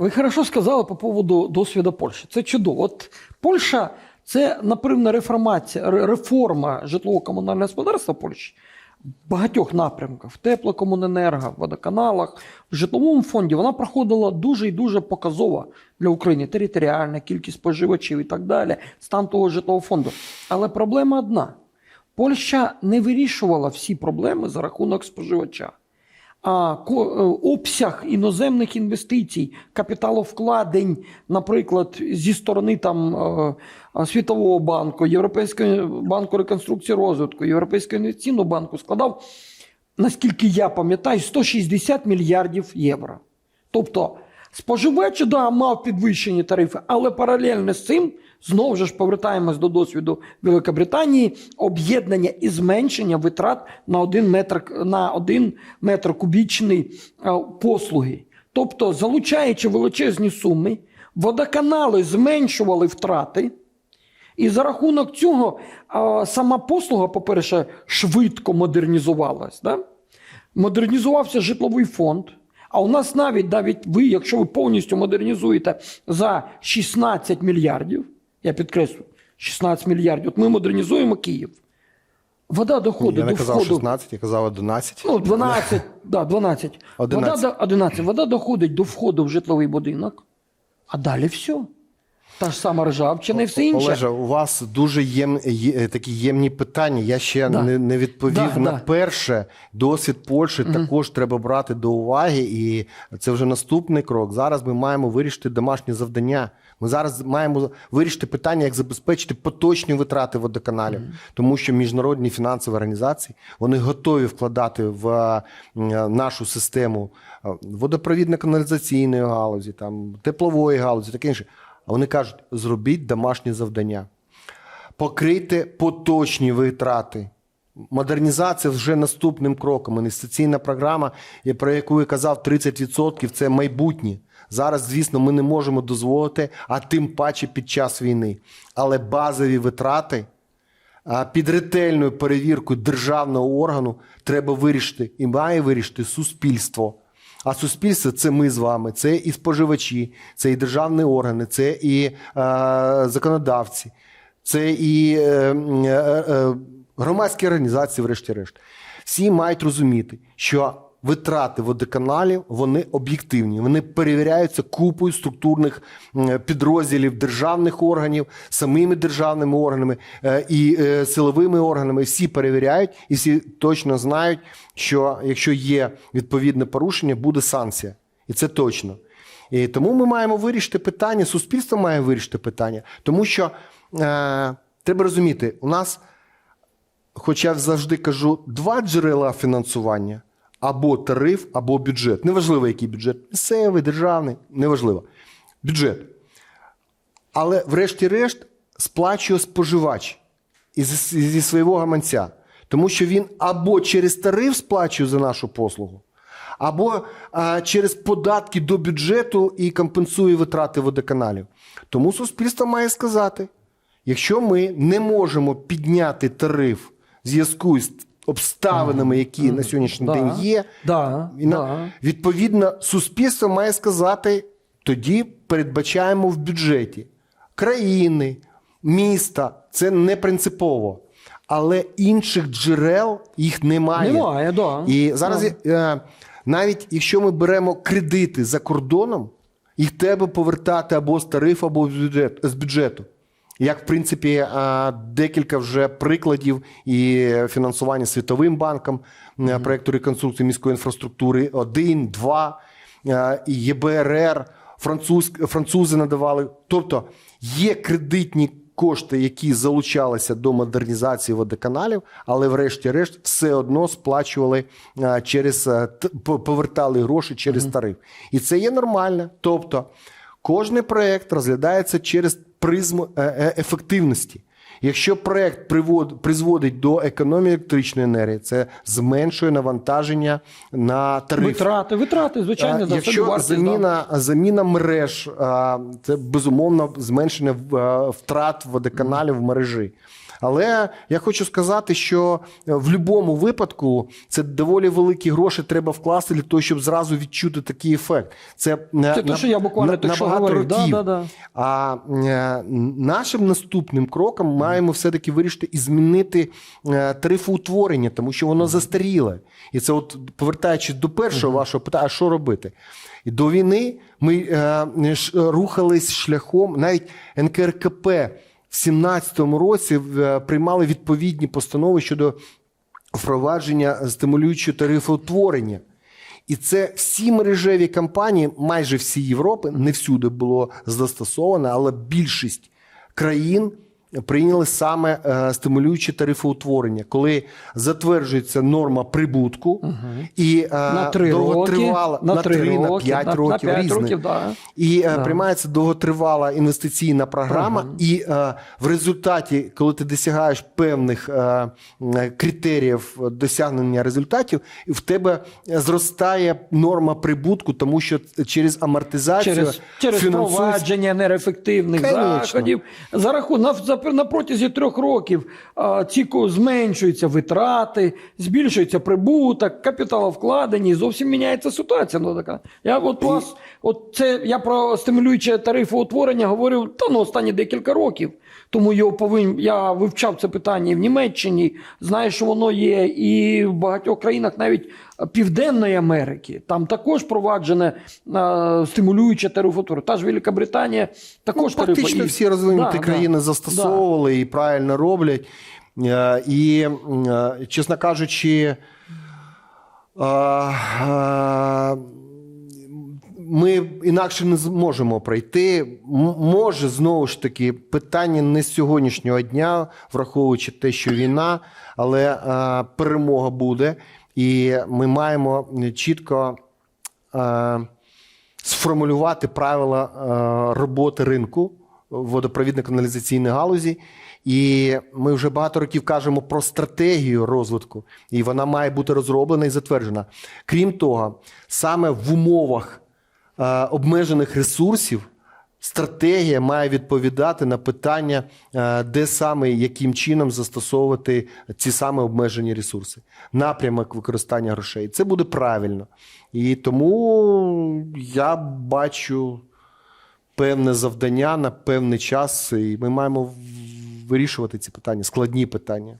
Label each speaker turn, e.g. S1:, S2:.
S1: Ви хорошо сказали по поводу досвіду Польщі. Це чудово. От Польща це напевно реформація, реформа житлово-комунального господарства Польщі багатьох напрямках: теплокомуненерго, в водоканалах, в житловому фонді вона проходила дуже і дуже показово для України. Територіальна кількість споживачів і так далі, стан того житлового фонду. Але проблема одна: Польща не вирішувала всі проблеми за рахунок споживача. Е, обсяг іноземних інвестицій, капіталовкладень, наприклад, зі сторони там е, е, Світового банку, Європейського банку реконструкції розвитку, Європейського інвестиційного банку складав, наскільки я пам'ятаю, 160 мільярдів євро. Тобто споживач да, мав підвищені тарифи, але паралельно з цим знову ж повертаємось до досвіду Великобританії, об'єднання і зменшення витрат на один метр, на один метр кубічний е, послуги. Тобто, залучаючи величезні суми, водоканали зменшували втрати. І за рахунок цього а, сама послуга, по-перше, швидко модернізувалась. Да? Модернізувався житловий фонд. А у нас навіть, навіть ви, якщо ви повністю модернізуєте за 16 мільярдів, я підкреслю, 16 мільярдів, от ми модернізуємо Київ. Вода доходить до
S2: Я не казав
S1: входу.
S2: 16, я казав 11.
S1: Ну, 12, да, 12.
S2: 11.
S1: Вода, до- 11. Вода доходить до входу в житловий будинок, а далі все. Та ж сама ржавчина і все інше.
S2: Олеже, у вас дуже єм, є, такі ємні питання. Я ще
S1: Да.
S2: не, не відповів
S1: Да,
S2: на
S1: да.
S2: перше. Досвід Польщі також треба брати до уваги, і це вже наступний крок. Зараз ми маємо вирішити домашнє завдання. Ми зараз маємо вирішити питання, як забезпечити поточні витрати водоканалів, тому що міжнародні фінансові організації вони готові вкладати в е, нашу систему е, водопровідно-каналізаційної галузі, там теплової галузі, таке інше. А вони кажуть: зробіть домашнє завдання, покрийте поточні витрати. Модернізація вже наступним кроком. Інвестиційна програма, про яку я казав, 30% це майбутнє. Зараз, звісно, ми не можемо дозволити, а тим паче під час війни. Але базові витрати під ретельною перевіркою державного органу треба вирішити і має вирішити суспільство. А суспільство це ми з вами, це і споживачі, це і державні органи, це і е, законодавці, це і е, е, е, громадські організації, врешті-решт. Всі мають розуміти, що витрати водоканалів вони об'єктивні. Вони перевіряються купою структурних підрозділів державних органів, самими державними органами е, і е, силовими органами. Всі перевіряють і всі точно знають, що якщо є відповідне порушення, буде санкція. І це точно. І тому ми маємо вирішити питання, суспільство має вирішити питання, тому що е, треба розуміти, у нас хоча я завжди кажу, два джерела фінансування: або тариф, або бюджет. Неважливо, який бюджет, місцевий, державний, неважливо. Бюджет. Але, врешті-решт, сплачує споживач із, зі свого гаманця. Тому що він або через тариф сплачує за нашу послугу, або а, через податки до бюджету і компенсує витрати водоканалів. Тому суспільство має сказати: якщо ми не можемо підняти тариф в зв'язку з обставинами, які на сьогоднішній
S1: Да.
S2: день є,
S1: Да,
S2: і на-
S1: да.
S2: відповідно, суспільство має сказати: тоді передбачаємо в бюджеті країни, міста. Це не принципово. Але інших джерел їх немає.
S1: Немає, да.
S2: І зараз
S1: Да.
S2: е, навіть якщо ми беремо кредити за кордоном, їх треба повертати або з тарифу, або з бюджету. Як, в принципі, е, декілька вже прикладів і фінансування Світовим банком е, проєкту реконструкції міської інфраструктури один, два, е, і ЄБРР, француз, французи надавали. Тобто є кредитні кошти, які залучалися до модернізації водоканалів, але врешті-решт все одно сплачували через повертали гроші через тариф. І це є нормально. Тобто кожний проект розглядається через призму е, е, ефективності. Якщо проект призводить до економії електричної енергії, це зменшує навантаження на тариф.
S1: Витрати, витрати, звичайно, за
S2: Якщо
S1: собівартість, да.
S2: заміна, заміна мереж, це безумовно зменшення втрат водоканалів в мережі. Але я хочу сказати, що е, в будь-якому випадку це доволі великі гроші треба вкласти для того, щоб зразу відчути такий ефект. Це, е,
S1: Це те, що я буквально так що говорив. Да, да, да.
S2: А е, нашим наступним кроком маємо все-таки вирішити і змінити е, тарифоутворення, тому що воно застаріле. І це, от повертаючись до першого вашого питання, а що робити? І до війни ми е, рухались шляхом, навіть НКРКП в 17-му році е, приймали відповідні постанови щодо впровадження стимулюючого тарифоутворення. І це всі мережеві компанії, майже всі Європи, не всюди було застосовано, але більшість країн прийняли саме е, стимулююче тарифоутворення, коли затверджується норма прибутку і е,
S1: На три
S2: довготривала
S1: роки, на
S2: на
S1: три
S2: 3, на
S1: роки,
S2: 5
S1: на- на
S2: років різних.
S1: років, да.
S2: І е,
S1: Да.
S2: приймається довготривала інвестиційна програма, і е, в результаті, коли ти досягаєш певних критеріїв досягнення результатів, в тебе зростає норма прибутку, тому що через амортизацію
S1: через, через
S2: фінансується-
S1: впровадження неефективних
S2: Конечно.
S1: заходів. За рахунок за, на протязі трьох років ці зменшуються витрати, збільшується прибуток, капіталовкладення, і зовсім міняється ситуація. Ну, така. Я от вас, от це я про стимулююче тарифоутворення говорю та ну, останні декілька років. Тому його повинен, я вивчав це питання і в Німеччині, знаю, що воно є і в багатьох країнах, навіть Південної Америки. Там також проваджене е, стимулююче тарифоутворення. Та ж Велика Британія також
S2: Ну, Практично
S1: і-
S2: всі розвинуті
S1: Да,
S2: країни
S1: да,
S2: застосовували і правильно роблять. Е, І, е, чесно кажучи, е, е, ми інакше не зможемо пройти. Може, знову ж таки, питання не з сьогоднішнього дня, враховуючи те, що війна, але е, перемога буде. І ми маємо чітко. е, сформулювати правила е, роботи ринку водопровідно-каналізаційної галузі. І ми вже багато років кажемо про стратегію розвитку, і вона має бути розроблена і затверджена. Крім того, саме в умовах е, обмежених ресурсів стратегія має відповідати на питання, е, де саме яким чином застосовувати ці саме обмежені ресурси, напрямок використання грошей. Це буде правильно. І тому я бачу певне завдання на певний час, і ми маємо вирішувати ці питання, складні питання.